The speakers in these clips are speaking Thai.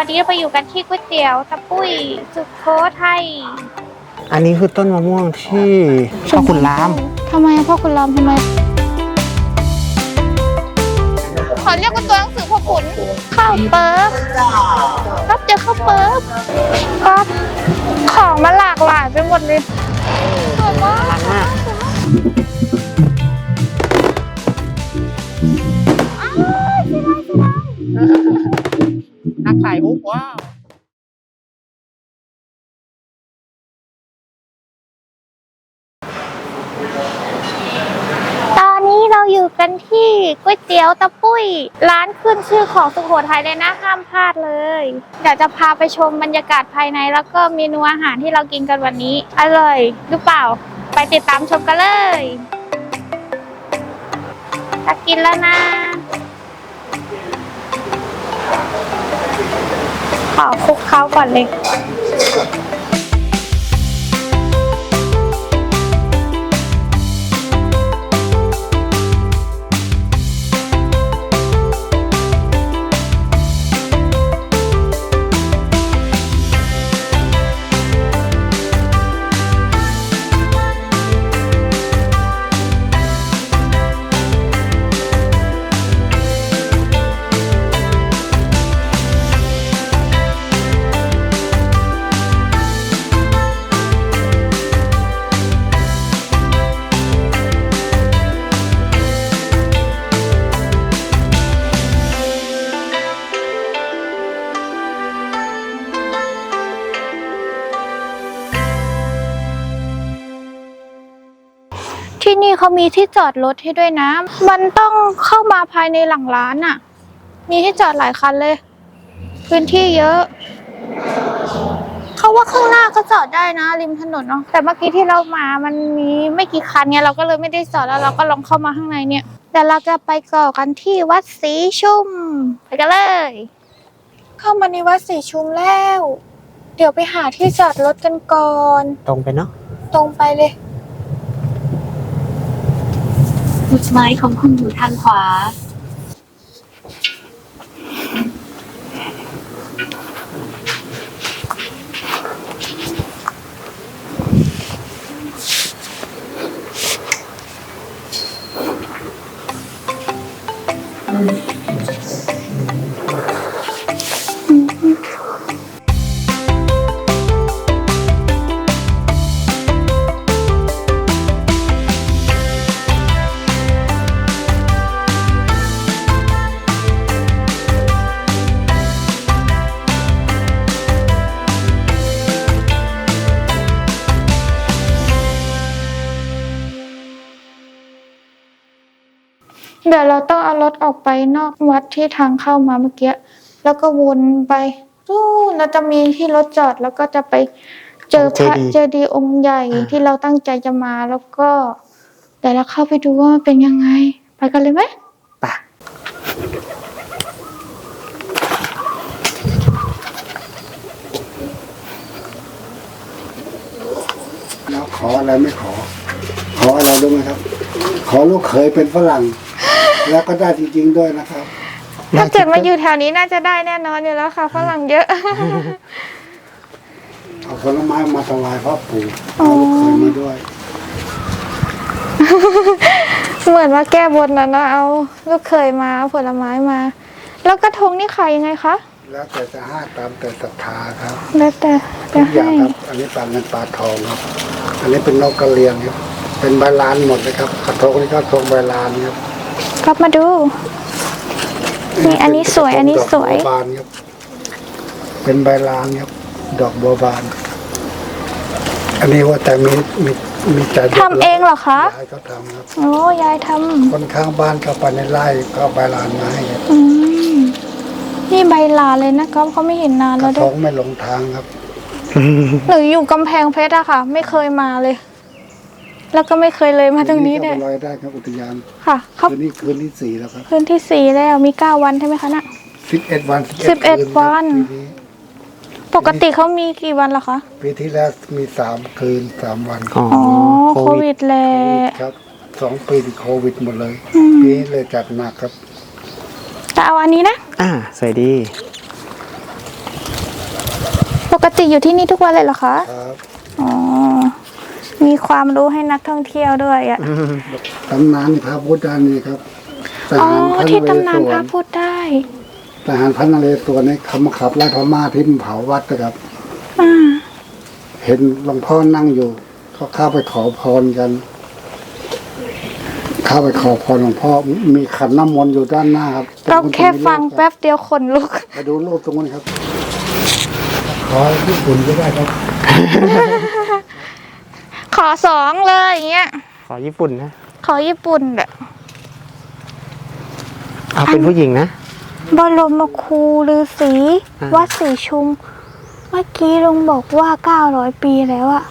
วันนี้เราไปอยู่กันที่ก๋วยเตี๋ยวตะปุ้ยสุโขทัยอันนี้คือต้นมะม่วงที่พ่อคุณรามทำไมพ่อคุณรามทำไมขอเรียกว่าตัวหนังสือพ่อขุนข้าวเปิ๊บรับเจอข้าวเปิ๊บก็ของมาหลากหลายไปหมดเลยสวยมากรักมาก นักถ่ายรูปว้าวตอนนี้เราอยู่กันที่ก๋วยเตี๋ยวตะปุ้ย ร้านขึ้นชื่อของสุโขทัยเลยนะห้ามพลาดเลยเดี๋ยวจะพาไปชมบรรยากาศภายใน แล้วก็เมนูอาหารที่เรากินกันวันนี้ อร่อยหรือเปล่า ไปติดตามชมกันเลยจะกินแล้วนะ ขอคลุกเคล้าก่อนเลย นี่เขามีที่จอดรถให้ด้วยนะ มันต้องเข้ามาภายในหลังร้านอะ่ะ มีที่จอดหลายคันเลย พื้นที่เยอะ เขาว่าข้างหน้าก็จอดได้นะริมถนนเนาะ แต่เมื่อกี้ที่เรามา มันมีไม่กี่คันเนี่ยเราก็เลยไม่ได้จอดแล้วเราก็ลองเข้ามาข้างในเนี่ย แต่เราจะไปก่อกันที่วัดศรีชุมไปกันเลย เข้ามาในวัดศรีชุมแล้ว เดี๋ยวไปหาที่จอดรถกันก่อน ตรงไปเนาะ ตรงไปเลย จุดหมายของคุณอยู่ทางขวา ที่ทางเข้ามาเมื่อกี้แล้วก็วนไปตู้เราจะมีที่รถจอดแล้วก็จะไปเจอพระเจดีย์องค์ใหญ่ที่เราตั้งใจจะมาแล้วก็เดี๋ยวเราเข้าไปดูว่ามันเป็นยังไง ไปกันเลยไหมไปแล้วขออะไรไม่ขอ ขออะไรรู้ไหมครับ ขอลูกเขยเป็นฝรั่ง แล้วก็ได้จริงๆด้วยนะครับ ถ้าเกิดมาอยู่แถวนี้น่าจะได้แน่นอนอยู่แล้วค่ะฝรั่งเยอะ เอาผลไม้มาถวายพ่อปู่เอาลูกเขยมาด้วย เหมือนว่าแก้บนนะเนอะเอาลูกเคยมาเอาผลไม้มา แล้วกระทงนี่ขายยังไงคะแล้วแต่จะให้ตามแต่ศรัทธาครับแล้วแต่ทุจะกอย่าให้งครับ อันนี้ปลาเงินปลาทองครับ อันนี้เป็นนกกระเรียงครับ เป็นใบลานหมดเลยครับกระทงนี่ก็ทงใบลานครับ กลับมาดู นี่อันนี้สวยอันนี้สวย ดอกบับานครับ เป็นใบลานครับ ดอกบัวบาน อันนี้ว่าแต่มีมีมีแต่ด็กทำเองเหรอคะ ยายเขาทำครับ โอ้ยายทคนข้างบ้านเขาไปในไร่ก็เอาใบลานมาให้ครับำอืมนี่ใบลาเลยนะครับเขาไม่เห็นนานกแล้ระวทด้วยงไม่หลงทางครับ หนูอยู่กำแพงเพชรอะค่ะ ไม่เคยมาเลย แล้วก็ไม่เคยเลยมาตรงนี้ก็เนี่ยไปลอยได้ครับอุทยานค่ะเขาคืนนี้คืนที่สี่แล้วครับคืนที่สี่แล้วมีเก้าวันใช่ไหมคะน่ะ สิบเอ็ดวันสิบเอ็ดคืครับวัน ปีนี้ปกติเขามีกี่วันล่ะคะปีที่แล้วมีสามคืนสามวันอ๋ออ๋อโคโควิวิดดแหละครับสองปีติดโควิดหมดเลยอืมปีนี้เลยจัดหนักครับแต่เอาอันนี้นะ อ่าสวยดีปกติอยู่ที่นี่ทุกวันเลยเหรอคะ ครับอ๋อ มีความรู้ให้นักท่องเที่ยวด้วยอะอืมตำนานพระพุทธานี่ครับทอ๋อหารพระนที่เรตำนานศพวระรพูดได้ทหารพระนเรศวรเนี่ยเขามาขับไล่พม่าที่มันเผาวัดนะครับ อ่าเห็นหลวงพ่อนั่งอยู่เขาเข้าไปขอพรกันเข้าไปขอพรหลวงพ่อมีขันน้ำมนต์อยู่ด้านหน้าครับเราแค่ฟังแป๊บเดียวขนลุก ไปดูรูปตรงนั้นครับ ขอญี่ปุ่นก็ได้ครับ ขอสองเลยอย่างเงี้ย ขอญี่ปุ่นนะ ขอญี่ปุ่นแหละเอาเป็นผู้หญิงนะ บรมครูฤาษีอ่า วัดศรีชุม เมื่อกี้ลุงบอกว่า 900 ปีแล้วอะ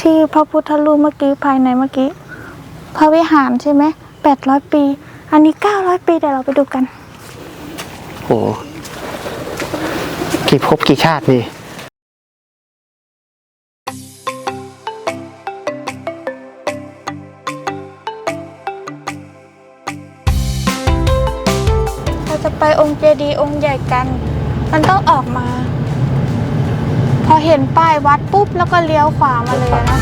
ที่พระพุทธรูปเมื่อกี้ภายในเมื่อกี้ พระวิหารใช่ไหม 800 ปี อันนี้ 900 ปีเดี๋ยวเราไปดูกัน โห กี่ภพกี่ชาตินี่ องค์เจดีย์องค์ใหญ่กัน มันต้องออกมา พอเห็นป้ายวัดปุ๊บแล้วก็เลี้ยวขวามาเลยนะ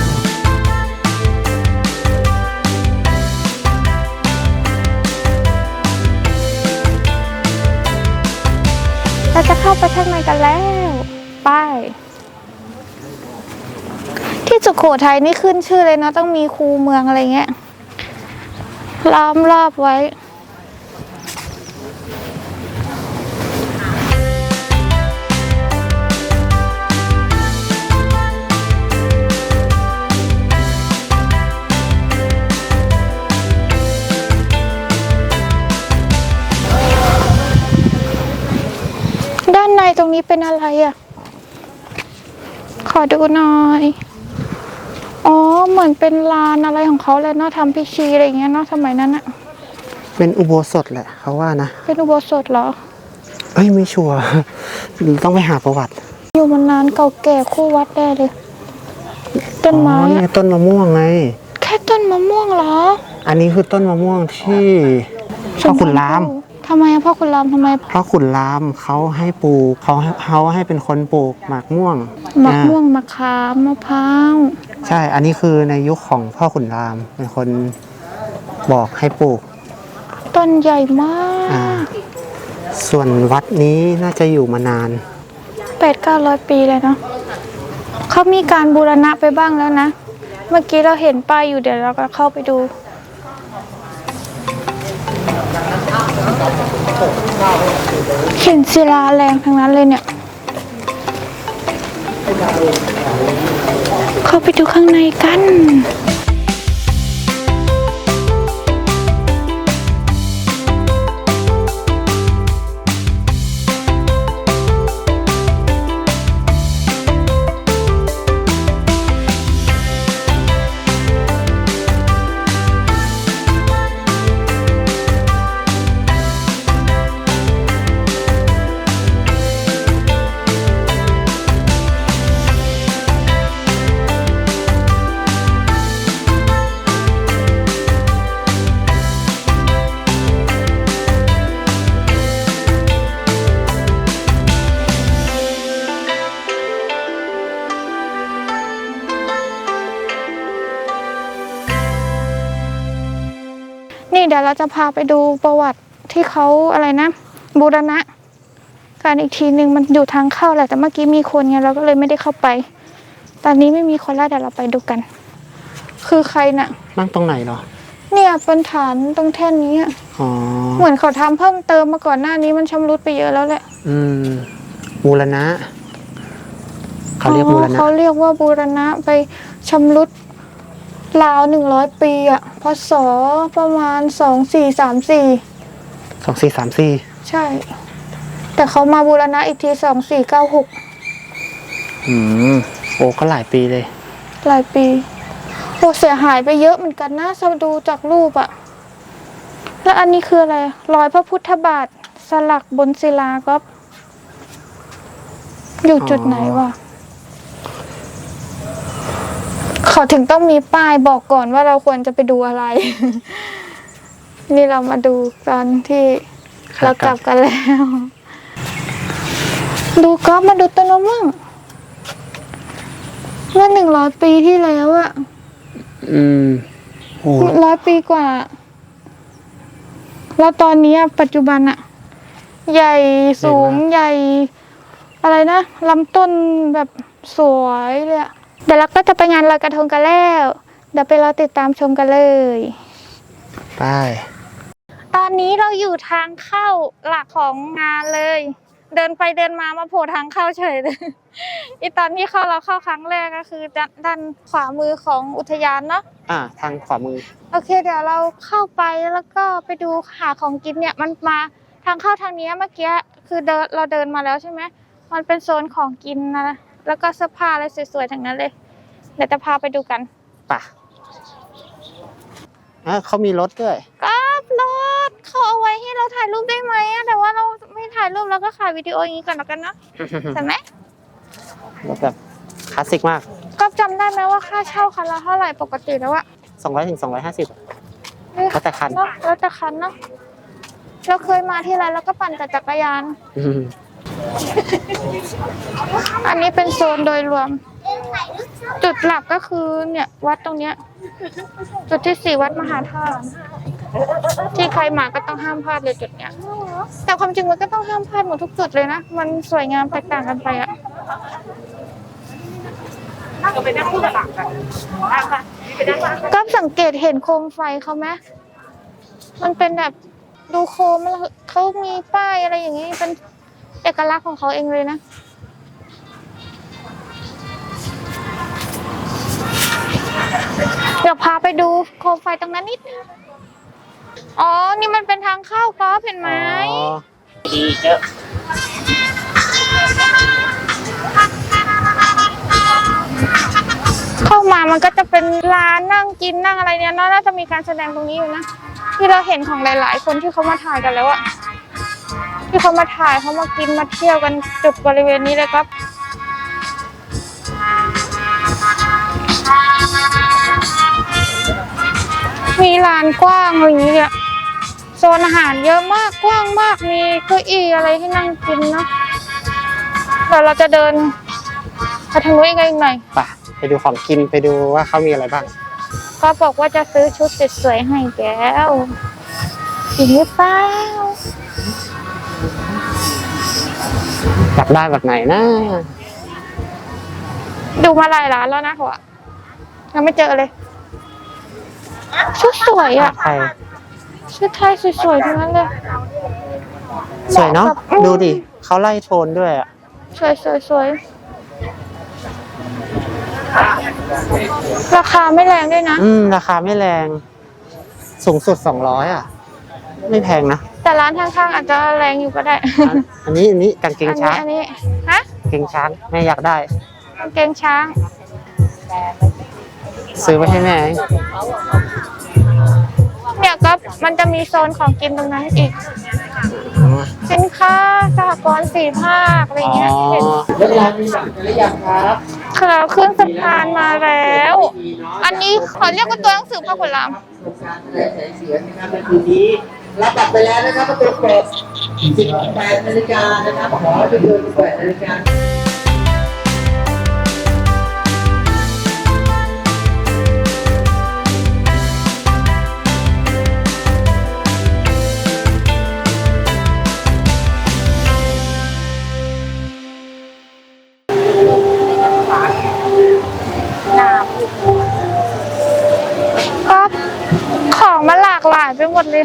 เราจะเข้าไปข้างในกันแล้วป้ายที่สุโขทัยนี่ขึ้นชื่อเลยเนาะต้องมีคูเมืองอะไรเงี้ยล้อมรอบไว้ นในตรงนี้เป็นอะไรอะ ขอดูหน่อย อ๋อ เหมือนเป็นลานอะไรของเขาเลยเนาะทำพิธีอะไรอย่างเงี้ยเนาะสมัยนั้นอะเป็นอุโบสถแหละเขาว่านะ เป็นอุโบสถเหรอ เอ้ยไม่ชัวร์ ต้องไปหาประวัติ อยู่มานานเก่าแก่คู่วัดได้เลย ต้นอ๋อไม้นี่อะต้นมะม่วงไง แค่ต้นมะม่วงเหรอ อันนี้คือต้นมะม่วงที่พ่อขุนราม ทำไมอะพ่อขุนรามทำไมพ่อขุนรามเขาให้ปลูกเขาเขาให้เป็นคนปลูกหมากม่วงมะอ่าม่วงมะขามมะพร้าวใช่ อันนี้คือในยุคของพ่อขุนรามเป็นคนบอกให้ปลูก ต้นใหญ่มาอ่า กส่วนวัดนี้น่าจะอยู่มานาน แปดเก้าร้อยปีเลยเนาะเขามีการบูรณะไปบ้างแล้วนะ เมื่อกี้เราเห็นป้ายอยู่เดี๋ยวเราก็เข้าไปดู เห็นศิลาแรงทั้งนั้นเลยเนี่ย เข้าไปดูข้างในกัน จะพาไปดูประวัติที่เขาอะไรนะ บูรณะ การอีกทีหนึ่งมันอยู่ทางเข้าแหละแต่เมื่อกี้มีคนไงเราก็เลยไม่ได้เข้าไป ตอนนี้ไม่มีคนแล้วเดี๋ยวเราไปดูกัน คือใครน่ะ นั่งตรงไหนเหรอ เนี่ยเป็นฐานตรงแท่นนี้อะอ๋อ เหมือนเขาทำเพิ่มเติมมาก่อนหน้านี้มันชำรุดไปเยอะแล้วแหละอืมบูรณะเขาเรียกบูรอ๋อณะเขาเรียกว่าบูรณะไปชำรุด ราวหนึ่งร้อยปีอะพศประมาณสองสี่สามสี่สองสี่สามสี่ใช่ แต่เขามาบูรณะอีกทีสองสี่เก้าหกอืมโอ้ก็หลายปีเลย หลายปีโอ้เสียหายไปเยอะเหมือนกันนะถ้าดูจากรูปอะแล้วอันนี้คืออะไร รอยพระพุทธบาทสลักบนศิลาก็อยู่จุดไหนวะ เขาถึงต้องมีป้ายบอกก่อนว่าเราควรจะไปดูอะไร นี่เรามาดูตอนที่ครับเรากลับกันแล้ว ดูก๊อฟมาดูต้นมะม่วงเมื่อหนึ่งร้อยปีที่แล้วอะอืมโอ้ร้อยปีกว่า แล้วตอนนี้อะปัจจุบันอะใหญ่สูงใหญ่ อะไรนะลำต้นแบบสวยเลยอะ เดี๋ยวเราก็จะไปงานลอยกระทงกันแล้ว เดี๋ยวไปรอติดตามชมกันเลย ไป ตอนนี้เราอยู่ทางเข้าหลักของงานเลย เดินไปเดินมามาโผล่ทางเข้าเฉยเลยอีตอนที่เข้าเราเข้าครั้งแรกก็คือด้านด้านขวามือของอุทยานเนาะอ่า ทางขวามือ โอเค เดี๋ยวเราเข้าไปแล้วก็ไปดูหาของกินเนี่ยมันมาทางเข้าทางเนี้ยเมื่อกี้คือเดินเราเดินมาแล้วใช่ไหมมันเป็นโซนของกินนะ แล้วก็เสื้อผ้าอะไรสวยๆทั้งนั้นเลยเดี๋ยวจะพาไปดูกันป่ะอะเขามีรถด้วยก็รถเขาเอาไว้ให้เราถ่ายรูปได้ไหมอะแต่ว่าเราไม่ถ่ายรูปเราก็ถ่ายวิดีโออย่างนี้ก่อนแล้วกันเนาะใช่ไหมรถแบบคลาสสิกมากก็จำได้ไหมว่าค่าเช่าคันละเท่าไหร่ปกติแล้วอะ200ถึง250เอ้ยแล้วแต่คันเนาะแล้วแต่คันเนาะเราเคยมาที่ไรแล้วก็ปั่นแต่จักรยาน อันนี้เป็นโซนโดยรวม จุดหลักก็คือเนี่ยวัดตรงเนี้ย จุดที่สี่วัดมหาธาตุที่ใครมาก็ต้องห้ามพลาดเลยจุดเนี้ย แต่ความจริงมันก็ต้องห้ามพลาดหมดทุกจุดเลยนะ มันสวยงามแตกต่างกันไปอะก็สังเกตเห็นโคมไฟเขาไหมมันเป็นแบบดูโคมเขามีป้ายอะไรอย่างนี้เป็น เอกลักษณ์ของเขาเองเลยนะเดี๋ยวพาไปดูโคมไฟตรงนั้นนิดนึงอ๋อ นี่มันเป็นทางเข้ากอฟเห็นไหมอ๋อเข้ามามันก็จะเป็นร้านนั่งกินนั่งอะไรเนี่ยน่าจะมีการแสดงตรงนี้อยู่นะ ที่เราเห็นของหลาย ๆ คนที่เขามาถ่ายกันแล้วอะ ที่เขามาถ่ายเขามากินมาเที่ยวกันจุดบริเวณนี้เลยครับ มีลานกว้างอะไรอย่างนี้เนี่ยโซนอาหารเยอะมากกว้างมากมีเก้าอี้อะไรให้นั่งกินเนาะเดี๋ยวเราจะเดินไปทางนู้นอีกหน่อยไปไปดูของกินไปดูว่าเขามีอะไรบ้าง ก็บอกว่าจะซื้อชุดสวยๆให้แก้วจริงหรือเปล่า อยากได้แบบไหนนะ ดูมาหลายร้านแล้วนะหัวยังไม่เจอเลยชุดสวยอะไทยชุดไทยสวยๆทั้งนั้นเลย สวยเนาะหมกับอืมดูดิเขาไล่โทนด้วยอะสวยสวยสวยราคาไม่แรงด้วยนะ อืม ราคาไม่แรง สูงสุด200อะ ไม่แพงนะ แต่ร้านข้างๆอาจจะแรงอยู่ก็ได้ อันอันนี้อันนี้กางเกงอันช้านี้งอันนี้ฮะกางเกงช้างแม่อยากได้กางเกงช้าง ซื้อไปให้แม่เนี่ยก็มันจะมีโซนของกินตรงนั้นอีกสินค้าสหกรณ์สี่ภาคอะไรอ๋อเงี้ยเห็นเวลามีบัตรหรือยังครับค่ะขึ้นสะพานมาแล้ว อันนี้ขอเรียกว่าตัวหนังสือพระขุนรามโครงการแถลงแเรับในคืนนี้รับบัตรไปแล้วนะครับประตูเปิด18นาฬิกานะครับขอให้ไปเดิน18นาฬิกาก็ของมันหลากหลายไปหมดเลย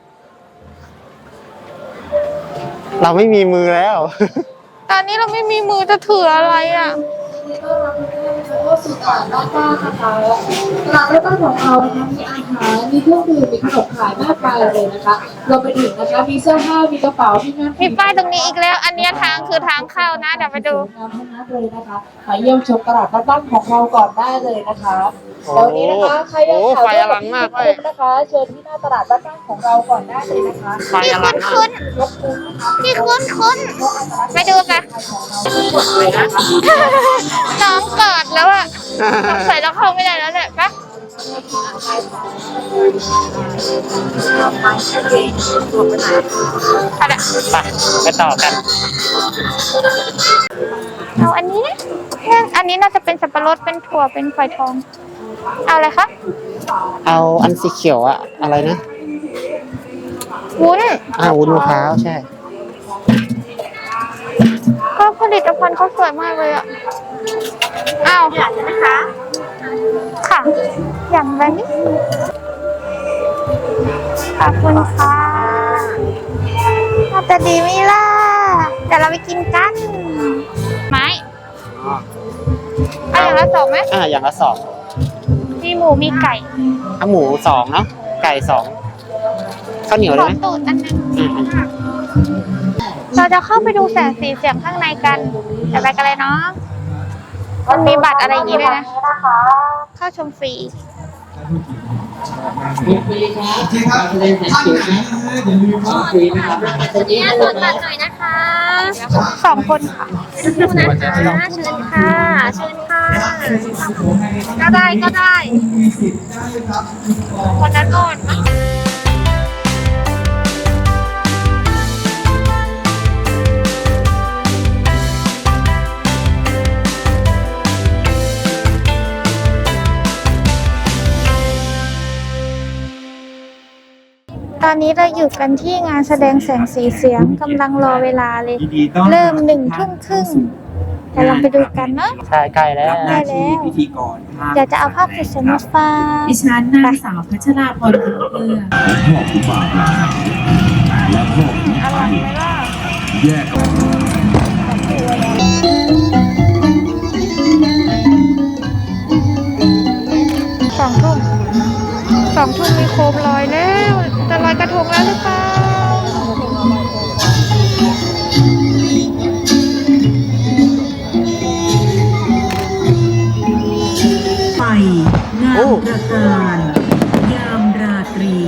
เราไม่มีมือแล้ว ตอนนี้เราไม่มีมือจะถืออะไรอะเข้าสู่ตลาดบ้านป้านะคะตลาดบ้านป้าของเรานะคะมีอาหารมีเครื่องดื่มมีขนมขายมากมายเลยนะคะรวมไปถึงนะคะมีเสื้อผ้ามีกระเป๋าที่นั่นมีป้ายตรงนี้อีกแล้ว อันเนี้ยทางคือทางเข้านะเดี๋ยวไปดูงามทั้งนั้นเลยนะคะมาเยี่ยมชมตลาดบ้านป้าของเราก่อนได้เลยนะคะ แล้ววันนี้นะคะใครอยากโอ้ถ่ายไฟอลังมากเลยนะคะ เชิญที่หน้าตลาดบ้านป้าของเราก่อนได้เลยนะคะไฟอลังมากคุ้นรบกวนนะคะพี่คุ้นคุ้นไปดูกันน้องกอดแล้วอะสงสัยเราเข้าไม่ได้แล้วแหละปะเอาละไปไปต่อกันเอาอันนี้นะอันนี้น่าจะเป็นสับปะรดเป็นถั่วเป็นฝอยทอง เอาอะไรคะเอาอันสีเขียวอะอะไรนะวุ้นอ่าวุ้นมะพร้าวใช่ ก็ผลิตภัณฑ์เขาสวยมากเลยอะอ้าวอยากนะคะ ค่ะ อย่างแบบนี้ขอบคุณค่ะน่าจะดีไหมล่ะเดี๋ยวเราไปกินกัน ไม้เอาอย่างละสองไหมอ่าอย่างละสอง มีหมูมีไก่เอาหมูสองเนาะไก่สองข้าวเหนียวขได้อไหมตูดอันนึงอืมเราจะเข้าไปดูแสงสีเสียงข้างในกันเดี๋ยวไปกันเลยเนาะมันมีบัตรอะไรอย่างนี้ด้วยนะ เข้าชมฟรี มีฟรีครับแสดงแสงสีนะของฟรีนะครับแล้วก็จะยิ้มเลยนะหน่อยนะคะสองคนค่ะดูนะคะเชิญค่ะเชิญค่ะก็ได้ก็ได้คนนั้นอ่อน อนนี้เราอยู่กันที่งานแสดงแสงสีเสียงกำลังรอเวลาเลย เริ่มหนึ่งทุ่มครึ่งเดี๋ยวเราไปดูกันเนาะใช่ใกล้แล้วได้แล้วพิธีกรภาพเดี๋ยวจะเอาภาพสวยๆมาฝากดิฉันนางสาวพัชราพรบุญเอื้อพ่อคุณบาปและพ่อคุณอร่อยไหมล่ะ แยกออก องทุ่มมีโคมลอยแล้วจะลอยกระทงแล้วหรือเปล่าไปงามประการยามราตรี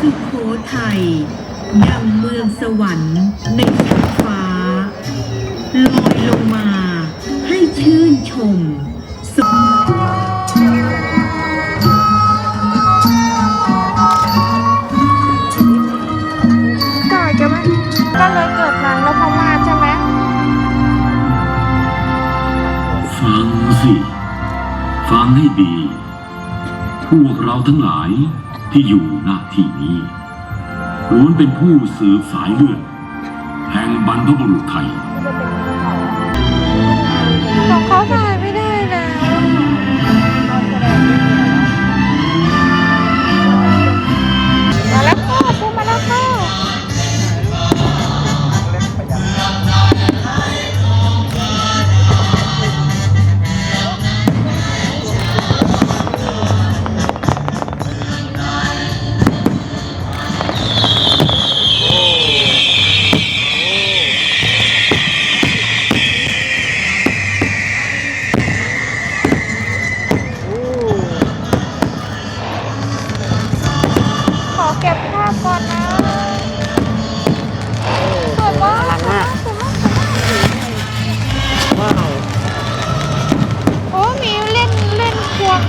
สุโขทัยยังเมืองสวรรค์ในชั้นฟ้าลอยลงมาให้ชื่นชม เราทั้งหลายที่อยู่หน้าที่นี้ล้วนเป็นผู้สืบสายเลือดแห่งบรรพบุรุษไทยของเขาถ่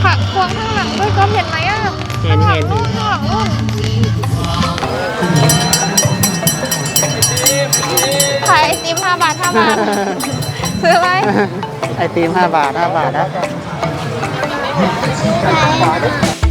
ควงค่ะควงข้างหลังด้วยก็เห็นไหมอะเห็นข้างหลัเห็งนนู่นข้างหลังนู่นขายไอติมห้าบาทห้าบาท ซื้อไหมไอติมห้าบาทห้าบาทนะนัก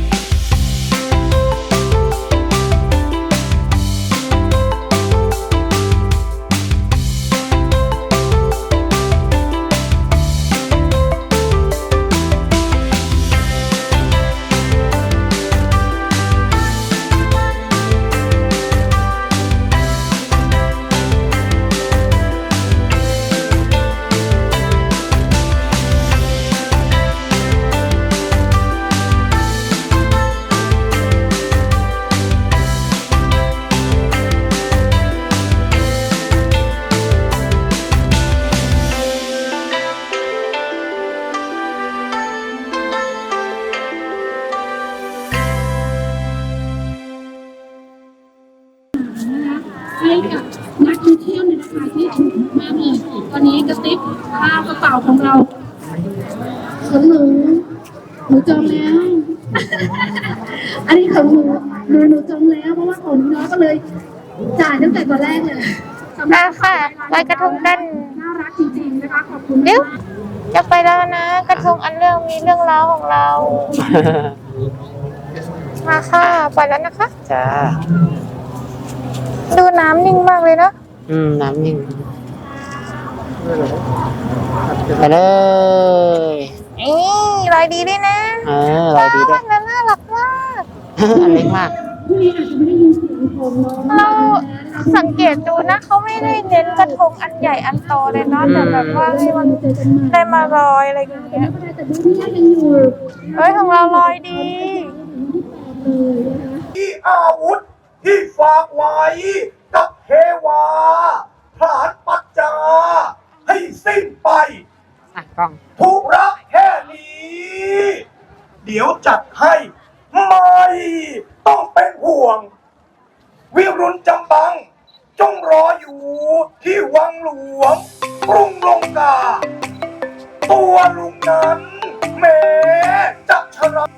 จองแล้ว อันนี้ของหนูหนูหนูจองแล้ว เพราะว่าของน้องก็เลย จ่ายตั้งแต่ตอนแรกเลยสำหได้รับค่ะลอยกระทงกัน น่ารักจริงๆนะคะขอบคุณเดี๋ยวจะไปแล้วนะ กระทงอันเรื่องมีเรื่องราวของเรา มาค่ะไปแล้วนะคะ จ้า ดูน้ำนิ่งมากเลยเนาะอืม น้ำนิ่งไปเลย นี่ลอยดีด้วยนะเออลอยดีด้วยน่ารักน่ารักมากอันเล็กมากพรุ่งนี้อาจจะไม่ได้ยินเสียงของน้องเราสังเกตดูนะเขาไม่ได้เน้นกระทงอันใหญ่อันโตเลยเนาะแต่แบบว่าให้มันเจอกันใหม่ได้มาลอยอะไรอย่างเงี้ยไม่เป็นไรแต่ดูที่ยังอยู่เฮ้ยของเราลอยดีเลยนะคะที่อาวุธที่ฝากไว้กับเทวาผลานปัจจาให้สิ้นไป อะกล้องทุระแค่นี้ เดี๋ยวจัดให้ ไม่ต้องเป็นห่วง วิรุณจำบัง จงรออยู่ที่วังหลวงกรุงลงกา ตัวลุงนั้นแม้จะชรา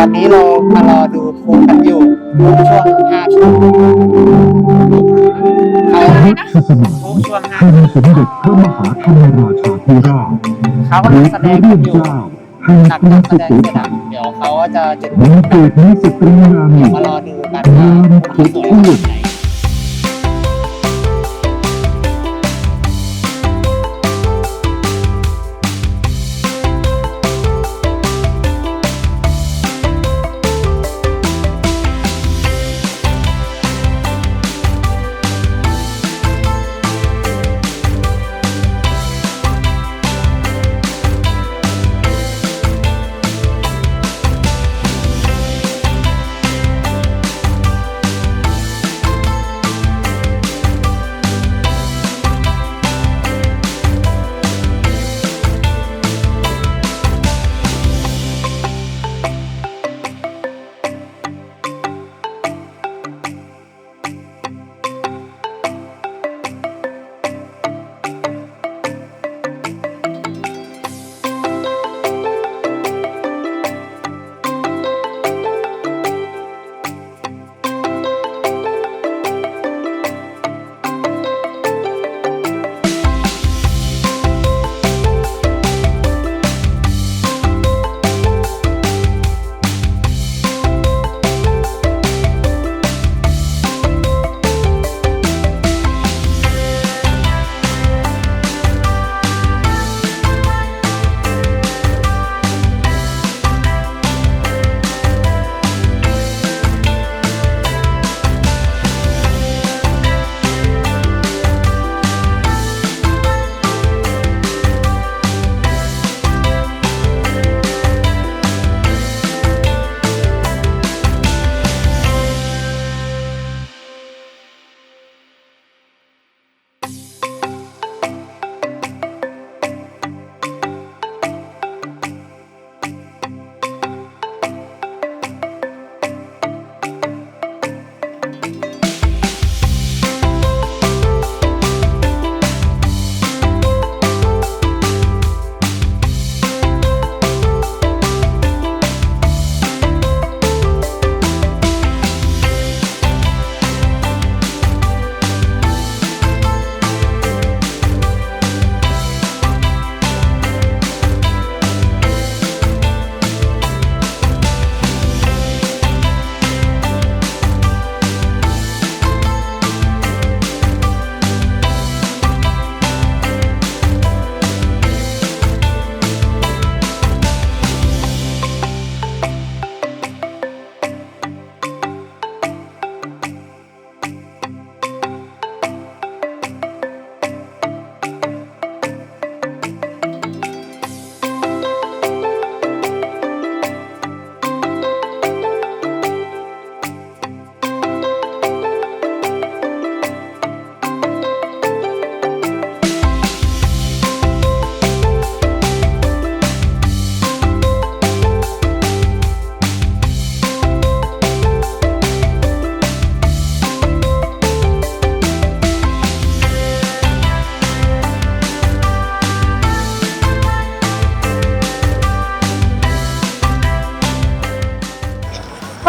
อนนี้เรามารอดูพลุกันอยู่ช่วงห้าทุ่มเขาพลุช่วงห้าพระทุ่มสมเด็จพระมหาธรรมราชาธิราชเขาหรืกำลัองแสพดระงกัเรื่อนงอยู่เจ้าแห่งหลังกรุจางกแสสุดงโขเสร็จทัอะยเดี๋ยวเขาจะจุดวันเกิดนี้สตรีงามเดี๋หยวนึ่งมารอดูกันว่าน้ำพลุทุกสวยพูขนาดดไหน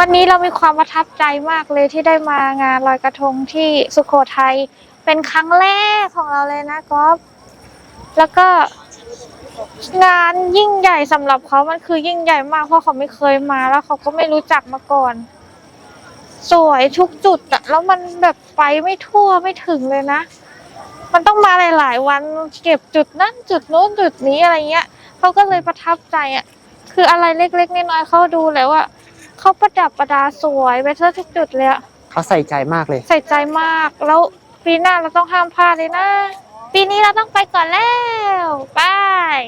วันนี้เรามีความประทับใจมากเลยที่ได้มางานลอยกระทงที่สุโขทัยเป็นครั้งแรกของเราเลยนะก๊อฟแล้วก็งานยิ่งใหญ่สำหรับเขามันคือยิ่งใหญ่มากเพราะเขาไม่เคยมาแล้วเขาก็ไม่รู้จักมาก่อน สวยทุกจุดอะแล้วมันแบบไปไม่ทั่วไม่ถึงเลยนะ มันต้องมาหลาย ๆ วันเก็บจุดนั่นจุดนู้นจุดนี้อะไรเงี้ยเขาก็เลยประทับใจอะคืออะไรเล็ก ๆ น้อยๆเขาดูแล้วว่า เขาประดับประดาสวยไปซะทุกจุดเลยอะเขาใส่ใจมากเลย ใส่ใจมากแล้วปีหน้าเราต้องห้ามพลาดเลยนะ ปีนี้เราต้องไปก่อนแล้วบาย